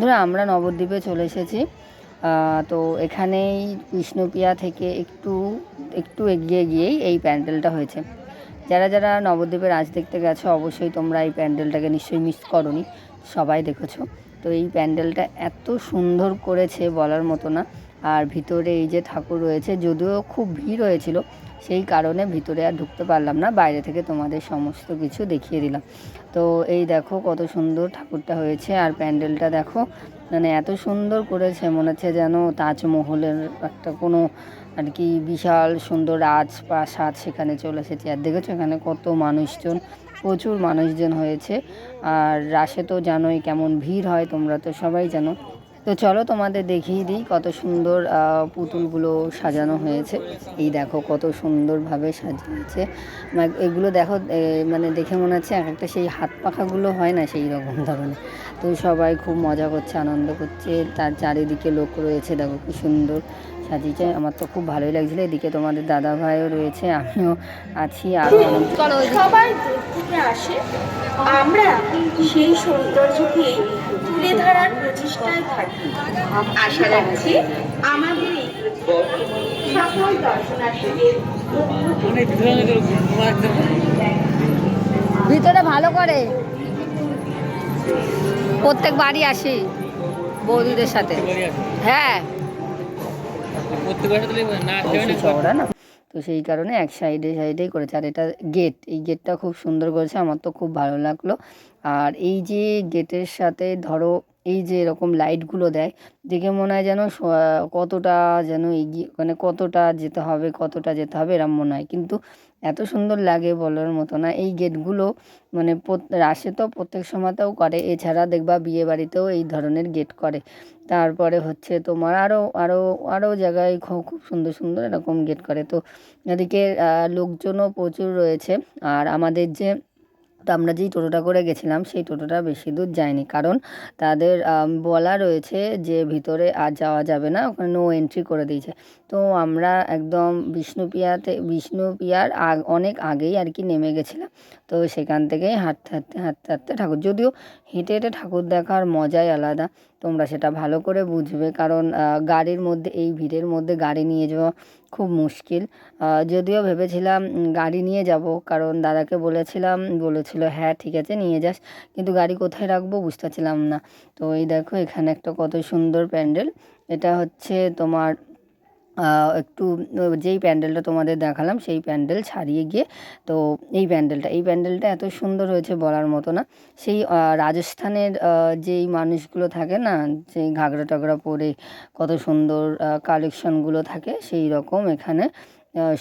ধরো আমরা নবদ্বীপে চলে এসেছি। তো এখানেই বিষ্ণুপ্রিয়া থেকে একটু একটু এগিয়ে গিয়েই এই প্যান্ডেলটা হয়েছে। যারা যারা নবদ্বীপে রাজ দেখতে গেছো, অবশ্যই তোমরা এই প্যান্ডেলটাকে নিশ্চয়ই মিস করনি। সবাই দেখেছ। তো এই প্যান্ডেলটা এত সুন্দর করেছে বলার মতো না। আর ভিতরে এই যে ঠাকুর রয়েছে, যদিও খুব ভিড় হয়েছিল সেই কারণে ভিতরে আর ঢুকতে পারলাম না, বাইরে থেকে তোমাদের সমস্ত কিছু দেখিয়ে দিলাম। তো এই দেখো কত সুন্দর ঠাকুরটা হয়েছে, আর প্যান্ডেলটা দেখো মানে এত সুন্দর করেছে, মনে হচ্ছে যেন তাজমহলের একটা কোনো আর কি বিশাল সুন্দর রাজপ্রাসাদ সেখানে চলে এসেছে। আর দেখেছ এখানে কত মানুষজন, প্রচুর মানুষজন হয়েছে, আর রাশে তো জানোই কেমন ভিড় হয়, তোমরা তো সবাই জানো। তো চলো তোমাদের দেখিয়ে দিই কত সুন্দর পুতুলগুলো সাজানো হয়েছে। এই দেখো কত সুন্দরভাবে সাজিয়েছে। এগুলো দেখো মানে দেখে মনে হচ্ছে এক একটা সেই হাত পাখাগুলো হয় না সেই রকম ধরনের। তো সবাই খুব মজা করছে, আনন্দ করছে। তার চারিদিকে লোক রয়েছে, দেখো কি সুন্দর সাজিয়েছে। আমার তো খুব ভালোই লাগছিল। এদিকে তোমাদের দাদা ভাইও রয়েছে, আমিও আছি, আর সবাই আসে। আমরা সেই সৌন্দর্যকে তুলে ধরার প্রচেষ্টায় থাকি। আশা রাখছি আমাদের এই সকল দর্শনার্থীদের ভিতরে ভালো করে প্রত্যেক বাড়ি আসি বৌদিদের সাথে। হ্যাঁ। তো সেই কারণে এক সাইডে সাইডেই করেছে। আর এটা গেট এই গেটটা খুব সুন্দর করেছে। আমার তো খুব ভালো লাগল। আর এই যে গেটের সাথে ধরো এই যে এরকম লাইটগুলো দেয়, দেখে মনে হয় যেন কতটা যেন এগিয়ে মানে কতটা যেতে হবে, কতটা যেতে হবে এরম মনে হয়। কিন্তু এত সুন্দর লাগে বলার মতো না। এই গেটগুলো মানে রাসে তো প্রত্যেক সময়তেও করে। এছাড়া দেখবা বিয়ে বাড়িতেও এই ধরনের গেট করে। তারপরে হচ্ছে তোমার আরও আরও আরও জায়গায় খুব খুব সুন্দর সুন্দর এরকম গেট করে। তো এদিকে লোকজনও প্রচুর রয়েছে। আর আমাদের যে তো আমরা যেই টোটোটা করে গেছিলাম, সেই টোটোটা বেশি দূর যায়নি। কারণ তাদের বলা রয়েছে যে ভিতরে আর যাওয়া যাবে না, ওখানে নো এন্ট্রি করে দিয়েছে। তো আমরা একদম বিষ্ণুপ্রিয়াতে বিষ্ণুপ্রিয়ার আগ, অনেক আগেই আর কি নেমে গেছিলাম। তো সেখান থেকেই হাঁটতে হাঁটতে হাঁটতে হাঁটতে ঠাকুর, যদিও হেঁটে হেঁটে ঠাকুর দেখার মজাই আলাদা। তোমরা সেটা ভালো করে বুঝবে। কারণ গাড়ির মধ্যে, এই ভিড়ের মধ্যে গাড়ি নিয়ে যাওয়া খুব মুশকিল। যদিও ভেবেছিলাম গাড়ি নিয়ে যাব, কারণ দাদাকে বলেছিলাম, বলেছিল হ্যাঁ ঠিক আছে, নিয়ে যাস। কিন্তু গাড়ি কোথায় রাখব বুঝতেছিলাম না। তো এই দেখো, এখানে একটা কত সুন্দর প্যান্ডেল। এটা হচ্ছে তোমার একটু যেই প্যান্ডেলটা তোমাদের দেখালাম, সেই প্যান্ডেল ছাড়িয়ে গিয়ে তো এই প্যান্ডেলটা এই প্যান্ডেলটা এত সুন্দর হয়েছে বলার মতো না। সেই রাজস্থানের যেই মানুষগুলো থাকে না, সেই ঘাগরা টাগরা পরে কত সুন্দর কালেকশনগুলো থাকে, সেই রকম এখানে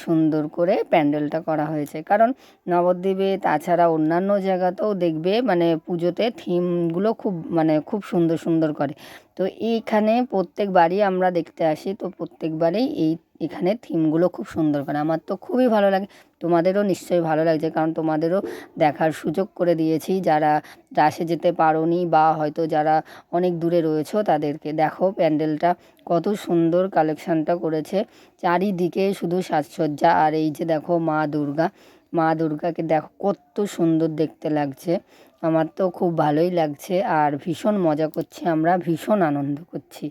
সুন্দর করে প্যান্ডেলটা করা হয়েছে। কারণ নবদ্বীপে, তাছাড়া অন্যান্য জায়গাতেও দেখবে মানে পুজোতে থিমগুলো খুব মানে খুব সুন্দর সুন্দর করে। তো এইখানে প্রত্যেকবারই আমরা দেখতে আসি, তো প্রত্যেকবারেই এই এখানে থিমগুলো খুব সুন্দর করে। আমার তো খুবই ভালো লাগে, তোমাদেরও নিশ্চয়ই ভালো লাগছে, কারণ তোমাদেরও দেখার সুযোগ করে দিয়েছি। যারা রাসে যেতে পারোনি বা হয়তো যারা অনেক দূরে রয়েছো, তাদেরকে দেখো, প্যান্ডেলটা কত সুন্দর কালেকশানটা করেছে। চারিদিকে শুধু সাজসজ্জা, আর এই যে দেখো মা দুর্গা, মা দুর্গাকে দেখো কত সুন্দর দেখতে লাগছে। আমার তো খুব ভালোই লাগছে আর ভীষণ মজা করছি আমরা ভীষণ আনন্দ করছি।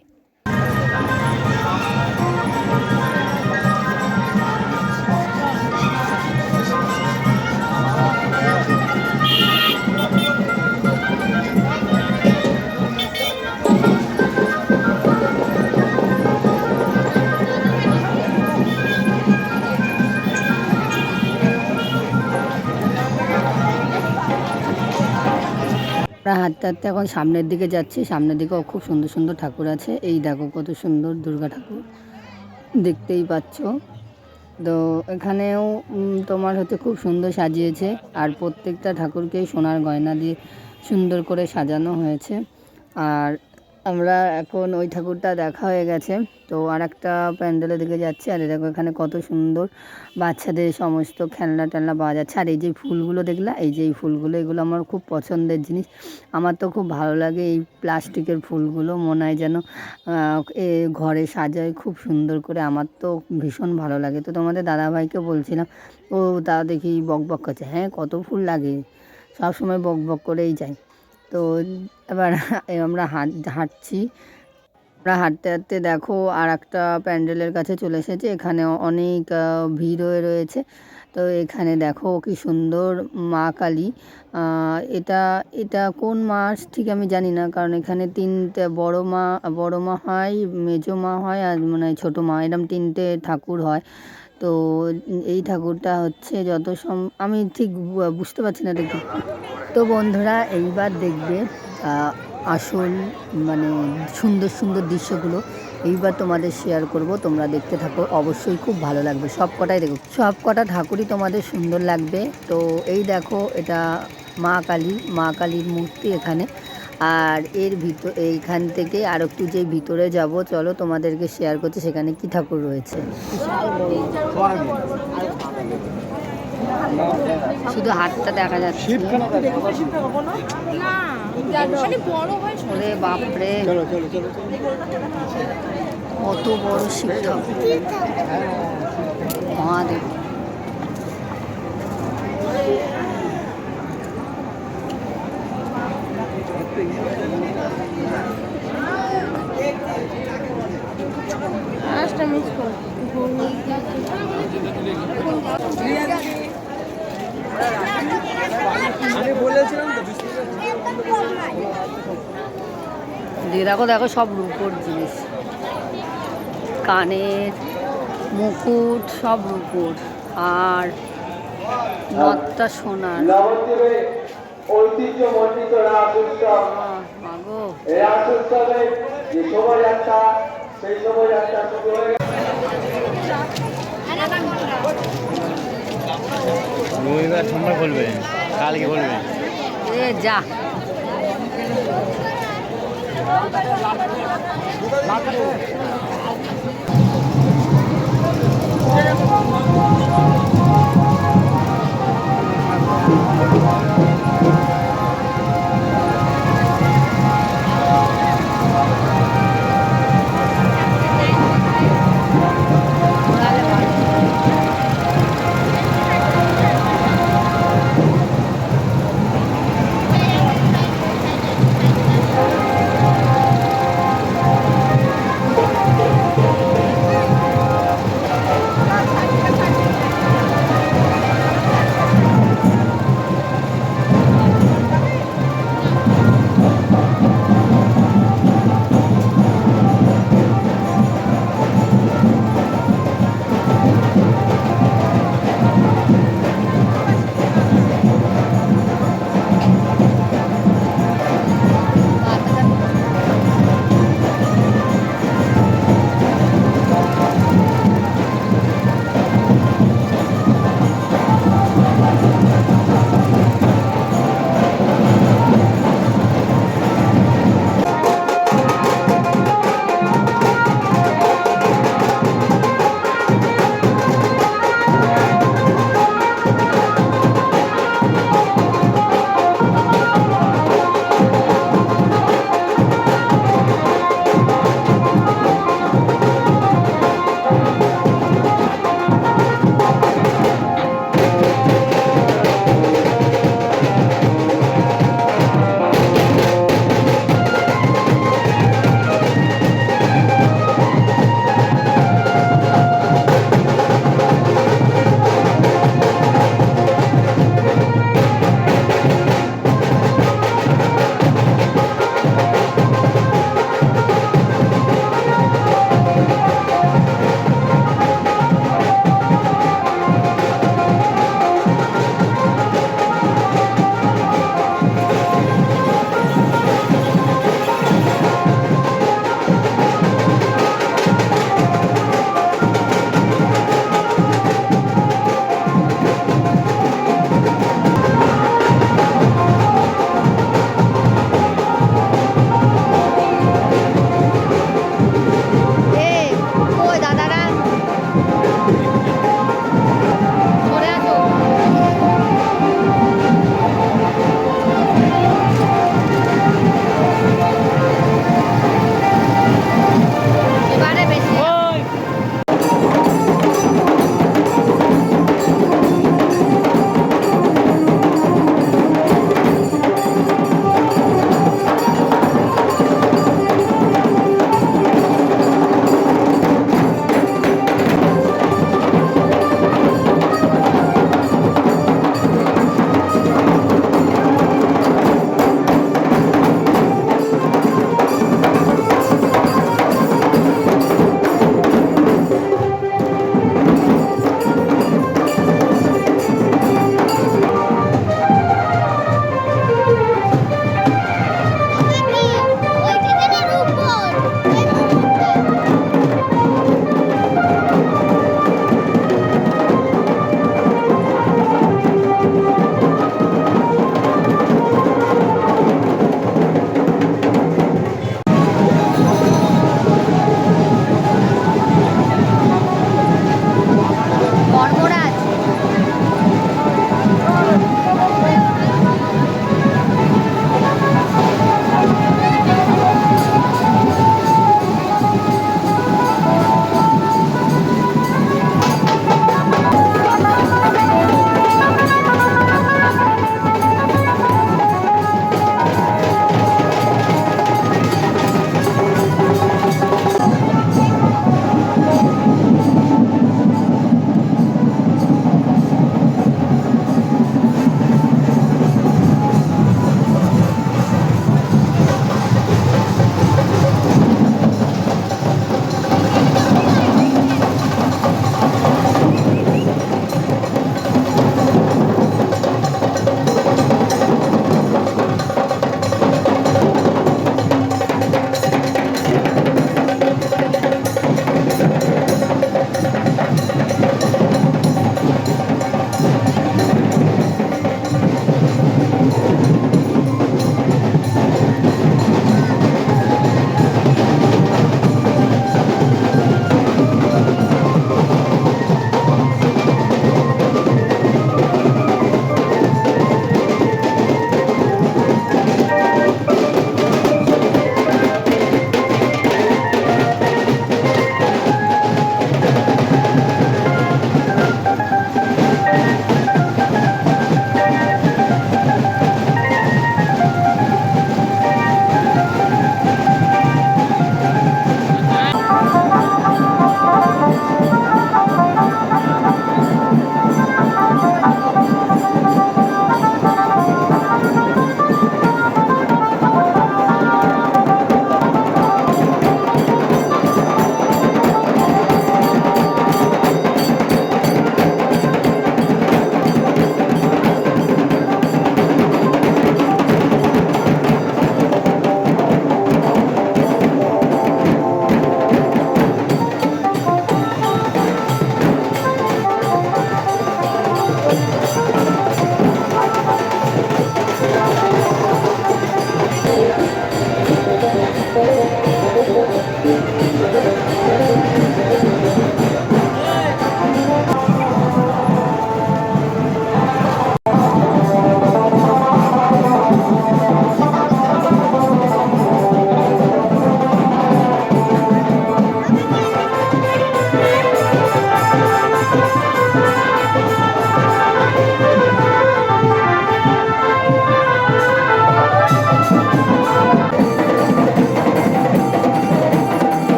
হাঁটতে হাঁটতে এখন সামনের দিকে যাচ্ছি। সামনের দিকেও খুব সুন্দর সুন্দর ঠাকুর আছে। এই দেখো কত সুন্দর দুর্গা ঠাকুর। দেখতেই পাচ্ছ। তো এখানেও তোমার হচ্ছে খুব সুন্দর সাজিয়েছে। আর প্রত্যেকটা ঠাকুরকেই সোনার গয়না দিয়ে সুন্দর করে সাজানো হয়েছে। আর আমরা এখন ওই ঠাকুরটা দেখা হয়ে গেছে। তো আর একটা প্যান্ডেলের দিকে যাচ্ছি আর দেখো এখানে কত সুন্দর বাচ্চাদের সমস্ত খেলনা টেলনা পাওয়া যাচ্ছে। আর এই যে ফুলগুলো দেখলা, এই যে এই ফুলগুলো, এগুলো আমার খুব পছন্দের জিনিস। আমার তো খুব ভালো লাগে এই প্লাস্টিকের ফুলগুলো, মনে হয় যেন এ ঘরে সাজায় খুব সুন্দর করে। আমার তো ভীষণ ভালো লাগে। তো তোমাদের দাদাভাইকে বলছিলাম, ও, তা দেখি বক বক করছে। হ্যাঁ কত ফুল লাগে। সব সময় বক বক করেই যায়। তো এবার আমরা হাঁট, হাঁটছি। আমরা হাঁটতে হাঁটতে দেখো আর একটা প্যান্ডেলের কাছে চলে এসেছে। এখানে অনেক ভিড় হয়ে রয়েছে। তো এখানে দেখো কি সুন্দর মা কালী। এটা এটা কোন মাস ঠিক আমি জানি না। কারণ এখানে তিনটে বড় মা বড় মা হয়, মেজো মা হয় আর মানে ছোটো মা। এরকম তিনটে ঠাকুর হয়। তো এই ঠাকুরটা হচ্ছে যত সম, আমি ঠিক বুঝতে পারছি না দেখি তো বন্ধুরা, এইবার দেখবে আসল মানে সুন্দর সুন্দর দৃশ্যগুলো এইবার তোমাদের শেয়ার করব, তোমরা দেখতে থাকো, অবশ্যই খুব ভালো লাগবে, সব কটাই দেখো। সব কটা ঠাকুরই তোমাদের সুন্দর লাগবে, তো এই দেখো এটা মা কালী, মা কালীর মূর্তি এখানে। আর এর ভিতর, এইখান থেকে আর একটু যে ভিতরে যাব, চলো তোমাদেরকে শেয়ার করছি, সেখানে কি ঠাকুর রয়েছে। শুধু হাতটা দেখা যাচ্ছে। বাপরে। কত বড় শিব ঠাকুর মহাদেব। দেখো দেখো সব রূপোর জিনিস। কানের মুকুট সব রূপোর। আর নথটা সোনার। ঐতিহ্যমণ্ডিত রাস উৎসব রাস উৎসবের যে শোভাযাত্রা সেই শোভাযাত্রা শুরু হয়ে গেছে রবিবার সোমবার বলবে কালকে বলবে। যা।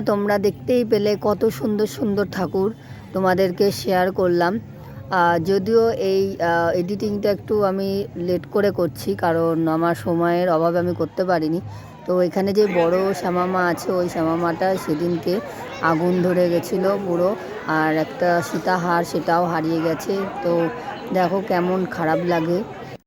যা তোমরা দেখতেই পেলে কত সুন্দর সুন্দর ঠাকুর তোমাদেরকে শেয়ার করলাম। যদিও এই এডিটিংটা একটু আমি লেট করে করছি, কারণ আমার সময়ের অভাবে আমি করতে পারিনি। তো এখানে যে বড় শ্যামামা আছে, ওই শ্যামামাটা সেদিনকে আগুন ধরে গেছিল পুরো, আর একটা সীতাহার সেটাও হারিয়ে গেছে। তো দেখো কেমন খারাপ লাগে।